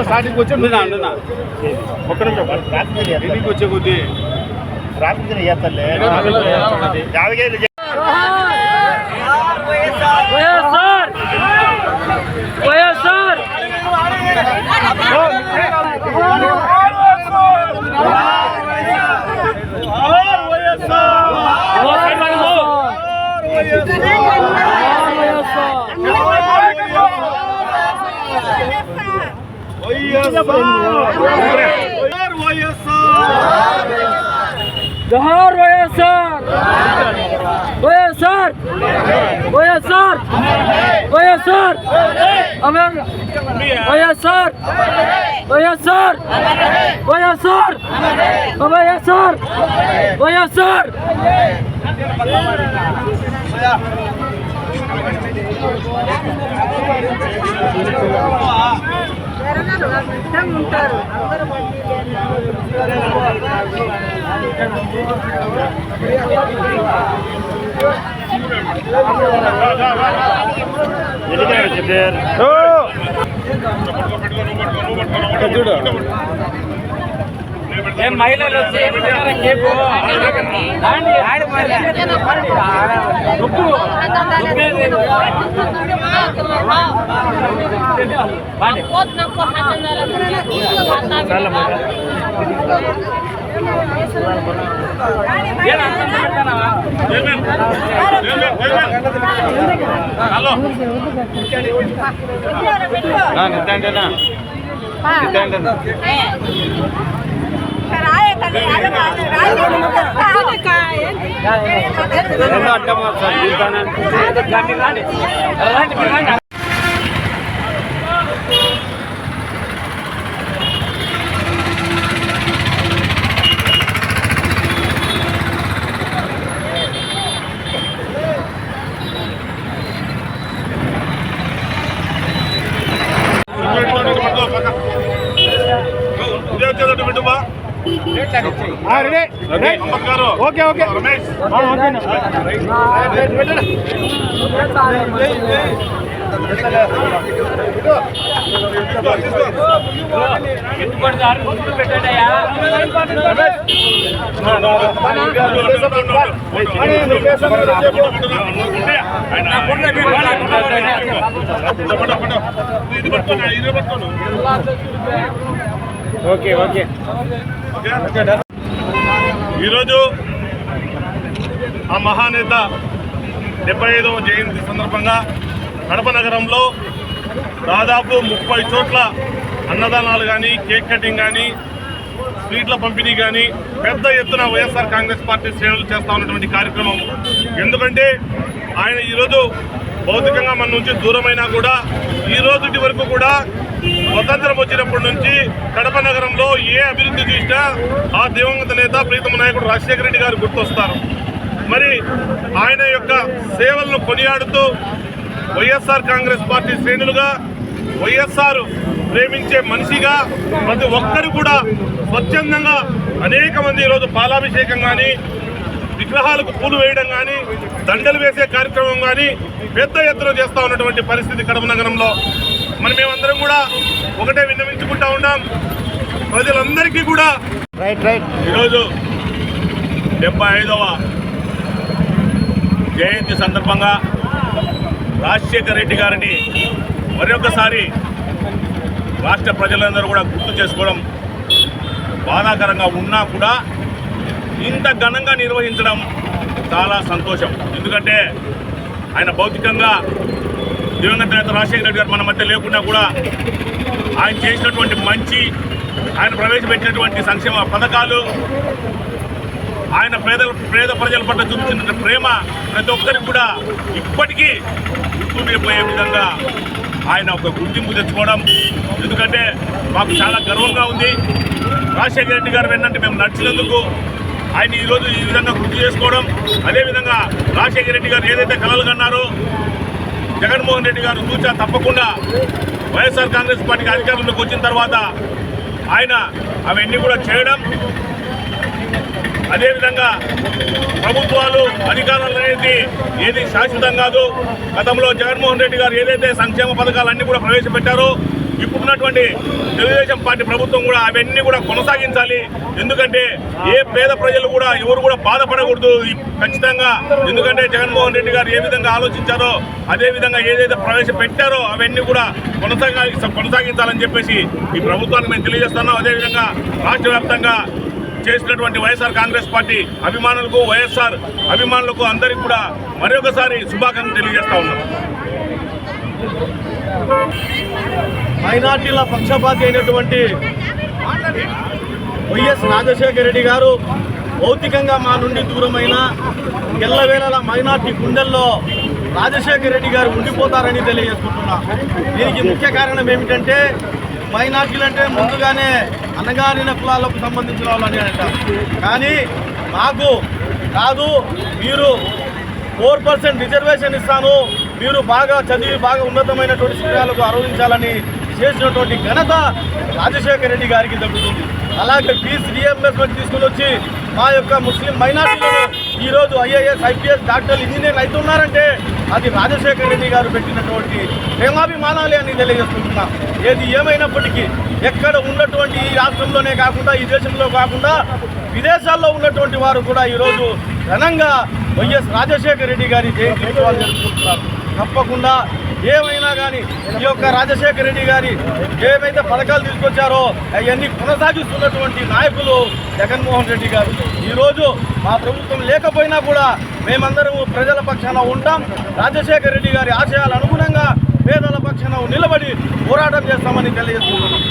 Starting వచ్చి ఒక్క నిమిషం వచ్చే కొద్దీ. ట్రాఫిక్ చేస్తలే యాభై వైఎస్ఆర్ వైఎస్ఆర్ జోహార్ వైఎస్ఆర్ వైఎస్ఆర్ వైఎస్ఆర్ వైఎస్ఆర్ అమర్ వైఎస్ఆర్ వైఎస్ఆర్ వైఎస్ఆర్ వైఎస్ఆర్ వైఎస్ఆర్ ఉంటారు చూడు మహిళలు వచ్చి కేకు ఆడి మహిళ నిద్దంటేనా నిద్దంటేనా అడ్డం సార్ ఓకే ఓకే రమేష్ పెట్టుబడి దారి ముందు పెట్టాడయ్యా ఓకే ఓకే ఈరోజు ఆ మహానేత డెబ్బై ఐదవ జయంతి సందర్భంగా కడప నగరంలో దాదాపు ముప్పై చోట్ల అన్నదానాలు కానీ కేక్ కటింగ్ కానీ స్వీట్ల పంపిణీ కానీ పెద్ద ఎత్తున వైఎస్ఆర్ కాంగ్రెస్ పార్టీ శ్రేణులు చేస్తా ఉన్నటువంటి కార్యక్రమం. ఎందుకంటే ఆయన ఈరోజు భౌతికంగా మన నుంచి దూరమైనా కూడా ఈ రోజుటి వరకు కూడా స్వతంత్రం వచ్చినప్పటి నుంచి కడప నగరంలో ఏ అభివృద్ధి చూసినా ఆ దివంగత నేత ప్రీతమ నాయకుడు రాజశేఖర రెడ్డి గారు గుర్తొస్తారు. మరి ఆయన యొక్క సేవలను కొనియాడుతూ వైఎస్ఆర్ కాంగ్రెస్ పార్టీ శ్రేణులుగా వైఎస్ఆర్ ప్రేమించే మనిషిగా ప్రతి ఒక్కరు కూడా స్వచ్ఛందంగా అనేక మంది ఈరోజు పాలాభిషేకం కానీ విగ్రహాలకు పూలు వేయడం కానీ దండలు వేసే కార్యక్రమం కానీ పెద్ద ఎత్తున చేస్తూ ఉన్నటువంటి పరిస్థితి కడప నగరంలో. మరి మేమందరం కూడా ఒకటే విన్నవించుకుంటా ఉన్నాం. ప్రజలందరికీ కూడా రైట్ రైట్. ఈరోజు డెబ్బై ఐదవ జయంతి సందర్భంగా రాజశేఖర రెడ్డి గారిని మరొకసారి రాష్ట్ర ప్రజలందరూ కూడా గుర్తు చేసుకోవడం బాధాకరంగా ఉన్నా కూడా ఇంత ఘనంగా నిర్వహించడం చాలా సంతోషం. ఎందుకంటే ఆయన భౌతికంగా దివంగత నేత రాజశేఖర రెడ్డి గారు మన మధ్య లేకుండా కూడా ఆయన చేసినటువంటి మంచి ఆయన ప్రవేశపెట్టినటువంటి సంక్షేమ పథకాలు ఆయన పేద పేద ప్రజల పట్ల చూపించిన ప్రేమ ప్రతి ఒక్కరికి కూడా ఇప్పటికీ గుర్తుండిపోయే విధంగా ఆయన ఒక గుర్తింపు తెచ్చుకోవడం. ఎందుకంటే మాకు చాలా గర్వంగా ఉంది. రాజశేఖర రెడ్డి గారు ఏంటంటే మేము నడిచినందుకు ఆయన ఈరోజు ఈ విధంగా గుర్తు చేసుకోవడం. అదేవిధంగా రాజశేఖర రెడ్డి గారు ఏదైతే కలలు కన్నారో జగన్మోహన్ రెడ్డి గారు సూచన తప్పకుండా వైఎస్ఆర్ కాంగ్రెస్ పార్టీకి అధికారంలోకి వచ్చిన తర్వాత ఆయన అవన్నీ కూడా చేయడం. అదేవిధంగా ప్రభుత్వాలు అధికారాలు అనేది ఏది శాశ్వతం కాదు. గతంలో జగన్మోహన్ రెడ్డి గారు ఏదైతే సంక్షేమ పథకాలన్నీ కూడా ప్రవేశపెట్టారో ఇప్పుడున్నటువంటి తెలుగుదేశం పార్టీ ప్రభుత్వం కూడా అవన్నీ కూడా కొనసాగించాలి. ఎందుకంటే ఏ పేద ప్రజలు కూడా ఎవరు కూడా బాధపడకూడదు ఖచ్చితంగా. ఎందుకంటే జగన్మోహన్ రెడ్డి గారు ఏ విధంగా ఆలోచించారో అదే విధంగా ఏదైతే ప్రవేశపెట్టారో అవన్నీ కూడా కొనసాగా కొనసాగించాలని చెప్పేసి ఈ ప్రభుత్వానికి మేము తెలియజేస్తున్నాం. అదేవిధంగా రాష్ట్ర వ్యాప్తంగా చేసినటువంటి వైఎస్ఆర్ కాంగ్రెస్ పార్టీ అభిమానులకు వైఎస్ఆర్ అభిమానులకు అందరికీ కూడా మరొకసారి శుభాకాంక్షలు తెలియజేస్తా ఉన్నాం. మైనార్టీల పక్షపాతి అయినటువంటి వైఎస్ రాజశేఖర రెడ్డి గారు భౌతికంగా మా నుండి దూరమైన ఎల్లవేళల మైనార్టీ గుండెల్లో రాజశేఖర రెడ్డి గారు ఉండిపోతారని తెలియజేసుకుంటున్నా. దీనికి ముఖ్య కారణం ఏమిటంటే మైనార్టీలు అంటే ముందుగానే అనగారిన కులాలకు సంబంధించిన వాళ్ళని అంటారు కానీ మాకు కాదు మీరు ఫోర్ పర్సెంట్ రిజర్వేషన్ ఇస్తాను మీరు బాగా చదివి బాగా ఉన్నతమైనటువంటి శిఖరాలకు ఆరోగించాలని చేసినటువంటి ఘనత రాజశేఖర రెడ్డి గారికి దక్కుతుంది. అలాగే ఫీజు రియంబర్స్మెంట్ తీసుకుని వచ్చి మా యొక్క ముస్లిం మైనార్టీలను ఈరోజు ఐఏఎస్ ఐపీఎస్ డాక్టర్లు ఇంజనీర్లు అవుతున్నారంటే అది రాజశేఖర రెడ్డి గారు పెట్టినటువంటి ప్రేమాభిమానాలే అని తెలియజేసుకుంటున్నా. ఏది ఏమైనప్పటికీ ఎక్కడ ఉన్నటువంటి ఈ రాష్ట్రంలోనే కాకుండా ఈ దేశంలో కాకుండా విదేశాల్లో ఉన్నటువంటి వారు కూడా ఈరోజు ఘనంగా వైఎస్ రాజశేఖర రెడ్డి గారి జయంతి జరుపుకుంటున్నారు. తప్పకుండా ఏమైనా కానీ ఈ యొక్క రాజశేఖర రెడ్డి గారి ఏవైతే పథకాలు తీసుకొచ్చారో అవన్నీ కొనసాగిస్తున్నటువంటి నాయకులు జగన్మోహన్ రెడ్డి గారు. ఈరోజు మా ప్రభుత్వం లేకపోయినా కూడా మేమందరం ప్రజల పక్షాన ఉంటాం. రాజశేఖర రెడ్డి గారి ఆశయాల అనుగుణంగా పేదల పక్షాన నిలబడి పోరాటం చేస్తామని తెలియజేస్తున్నాం